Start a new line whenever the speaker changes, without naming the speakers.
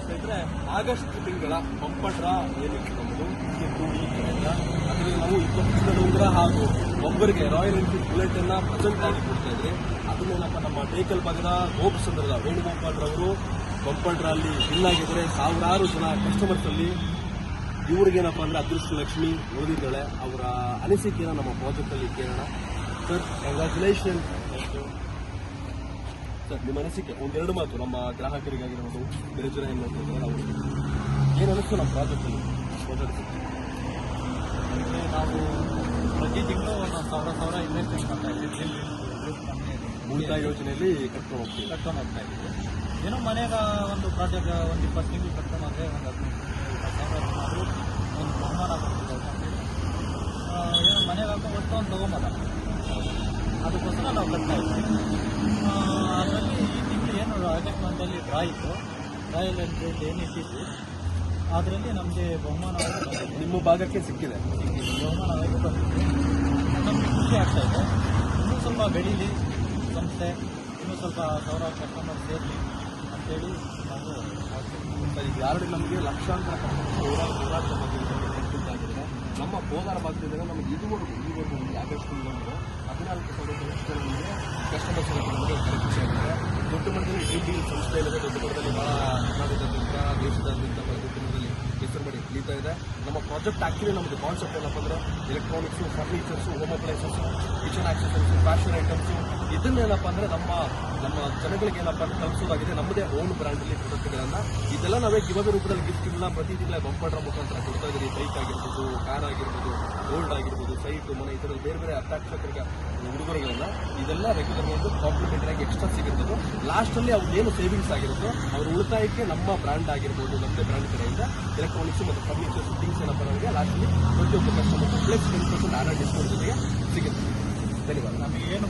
ಸ್ನೇಹಿತರೆ ಆಗಸ್ಟ್ ತಿಂಗಳ ಒಬ್ಬಟ್ರ ಈ ಕಡೆಯಿಂದ ಅದರಲ್ಲಿ ನಾವು ಇಪ್ಪತ್ತು ಹಾಗೂ ಒಬ್ಬರಿಗೆ ರಾಯಲ್ ಎನ್ಫೀಲ್ಡ್ ಬುಲೆಟ್ ಅನ್ನ ಪ್ರೆಸೆಂಟ್ ಆಗಿ ಕೊಡ್ತಾ ಇದ್ರಿ. ಅದನ್ನೇನಪ್ಪ, ನಮ್ಮ ಟೇಕಲ್ ಭಾಗದ ಗೋಪಸಂದ್ರದ ವೇಣುಗೋಪಾಲ್ರವರು ಬಂಪಡ್ರ ಅಲ್ಲಿ ವಿನ್ ಆಗಿದ್ರೆ ಸಾವಿರಾರು ಜನ ಕಸ್ಟಮರ್ಸ್ ಅಲ್ಲಿ ಇವ್ರಿಗೇನಪ್ಪ ಅಂದ್ರೆ ಅದೃಷ್ಟ ಲಕ್ಷ್ಮಿ ಓದಿದ್ದಾಳೆ ಅವರ ಅನಿಸಿಕೆನ ನಮ್ಮ ಪ್ರಾಜೆಕ್ಟ್ ಅಲ್ಲಿ ಕೇಳೋಣ. ಸರ್ ಕಂಗ್ರ್ಯಾಚುಲೇಷನ್ ನಿಮ್ಮ ಅನಿಸಿಕೆ ಒಂದೆರಡು ಮಾತು ನಮ್ಮ ಗ್ರಾಹಕರಿಗಾಗಿರ್ಬೋದು ಬೇರೆ ಜನ ಏನು ನೋಡ್ತಿದ್ದಾರೆ ಅವರು ಏನು ಅನಿಸ್ತು ನಮ್ಮ ಪ್ರಾಜೆಕ್ಟ್ ಅಲ್ಲಿ ಪ್ರಾಜೆಕ್ಟ್
ನಾವು ಪ್ರತಿ ತಿಂಗಳು ಒಂದು ಸಾವಿರ ಸಾವಿರ ಇನ್ವೆಸ್ಟ್ಮೆಂಟ್ ಮಾಡ್ತಾ ಇದ್ದೀವಿ.
ಉಳಿತಾಯ ಯೋಜನೆಯಲ್ಲಿ ಕಟ್ಕೊಂಡು ಹೋಗ್ತೀವಿ.
ಕಟ್ಕೊಂಡು ಹೋಗ್ತಾ ಇದ್ದೀವಿ. ಏನೋ ಮನೆಗ ಒಂದು ಪ್ರಾಜೆಕ್ಟ್ ಒಂದು ಇಪ್ಪತ್ತು ತಿಂಗಳು ಕಟ್ಕೊಂಡು ಹೋದ್ರೆ ಒಂದು ಹದಿನೈದು ಒಂದು ಬಹುಮಾನ ಆ, ಏನೋ ಮನೆಗೆ ಹಾಕೋ ಒಟ್ಟು ಒಂದು ತೊಗೊಂಬಲ್ಲ ಅದಕ್ಕೋಸ್ಕರ ನಾವು ಕಟ್ತಾ ಇದ್ದೀವಿ. ಆಗಸ್ಟ್ ಮಂತಲ್ಲಿ ಡ್ರಾ ಇತ್ತು ಡ್ರಾಯಲ್ ಎನ್ಫೀಲ್ಡ್ ಏನು ಇಟ್ಟಿದ್ವಿ ಅದರಲ್ಲಿ ನಮಗೆ ಬಹುಮಾನ
ನಿಮ್ಮ ಭಾಗಕ್ಕೆ ಸಿಕ್ಕಿದೆ.
ಬಹುಮಾನವಾಗಿ ಬಂದಿದೆ. ನಮಗೆ ಖುಷಿ ಆಗ್ತಾ ಇದೆ. ಇನ್ನೂ ಸ್ವಲ್ಪ ಬೆಳೀಲಿ ಸಂಸ್ಥೆ ಇನ್ನೂ ಸ್ವಲ್ಪ ಸಾವಿರಾರು ಕಸ್ಟಮರ್ ಸೇರಲಿ ಅಂತೇಳಿ ನಾವು
ಸರಿ ಯಾರು ನಮಗೆ ಲಕ್ಷಾಂತರ ಬಗ್ಗೆ ನಮ್ಮ ಕೋಲಾರ ಭಾಗದಿಂದ ನಮಗೆ ಇದುವರೆಗೂ ಈವರೆಗೂ ಒಂದು ಆಗಸ್ಟ್ ತಿಂಗಳು ಹದಿನಾಲ್ಕು ಸಾವಿರ ಕಸ್ಟಮರ್ಸ್ ನಮಗೆ ಖರೀದಿ ಆಗಿದ್ದಾರೆ ದೊಡ್ಡ ಮಟ್ಟದಲ್ಲಿ ಡಿ ಡಿ ಸಂಸ್ಥೆ ಇಲ್ಲದೆ ದೊಡ್ಡ ಮಟ್ಟದಲ್ಲಿ ಬಹಳ ಕರ್ನಾಟಕದಾದ್ಯಂತ ದೇಶದಾದ್ಯಂತ ಹೆಸರು ಮಾಡಿ ಕಲಿತಾ ಇದೆ. ನಮ್ಮ ಪ್ರಾಜೆಕ್ಟ್ ಆ್ಯಕ್ಚುಲಿ ನಮ್ಮದು ಕಾನ್ಸೆಪ್ಟ್ ಏನಪ್ಪ ಅಂದ್ರೆ electronics furnitures home appliances kitchen accessories fashion items ಇದನ್ನೇನಪ್ಪ ಅಂದರೆ ನಮ್ಮ ನಮ್ಮ ಜನಗಳಿಗೆ ಏನಪ್ಪ ಅಂದ್ರೆ ತಲುಪಿಸೋದಾಗಿದೆ ನಮ್ಮದೇ ಓನ್ ಬ್ರ್ಯಾಂಡಲ್ಲಿ ಪ್ರೊಡಕ್ಟ್ಗಳನ್ನು ಇದೆಲ್ಲ ನಾವೇ ಗಿವಬೆ ರೂಪದಲ್ಲಿ ಗಿಫ್ಟ್ಗಳನ್ನ ಪ್ರತಿ ತಿಂಗಳ ಬಂಪಡ್ರ ಮುಖಾಂತರ ಕೊಡ್ತಾ ಇದ್ದೀವಿ ಬೈಕ್ ಆಗಿರ್ಬೋದು ಕಾರ್ ಆಗಿರ್ಬೋದು ಗೋಲ್ಡ್ ಆಗಿರ್ಬೋದು ಸೈಟು ಮನೆ, ಇದರಲ್ಲಿ ಬೇರೆ ಬೇರೆ ಅಟ್ರಾಕ್ಷಕರಿಗೆ ಉಡುಗೊರೆಗಳನ್ನ ಇದೆಲ್ಲ ರೆಗ್ಯುಲರ್ ಒಂದು ಕಾಂಪ್ಲಿಮೆಂಟರಿ ಆಗಿ ಎಕ್ಸ್ಟ್ರಾ ಸಿಗಿರ್ತದೆ. ಲಾಸ್ಟ್ ಅಲ್ಲಿ ಅವ್ರು ಏನು ಸೇವಿಂಗ್ಸ್ ಆಗಿರುತ್ತೋ ಅವ್ರ ಉಳಿತಾಯಕ್ಕೆ ನಮ್ಮ ಬ್ರ್ಯಾಂಡ್ ಆಗಿರ್ಬೋದು ನಮ್ಮದೇ ಬ್ರ್ಯಾಂಡ್ ಕಡೆಯಿಂದ ಎಲೆಕ್ಟ್ರಾನಿಕ್ಸ್ ಮತ್ತು ಫರ್ನಿಚರ್ಸ್ ಥಿಂಗ್ಸ್ ಏನಪ್ಪ ನಮಗೆ ಲಾಸ್ಟಲ್ಲಿ ಪ್ರತಿಯೊಬ್ಬ customer plus ten percent or discount ಜೊತೆಗೆ ಸಿಗುತ್ತೆ. ಧನ್ಯವಾದ.
ನಮಗೆ ಏನು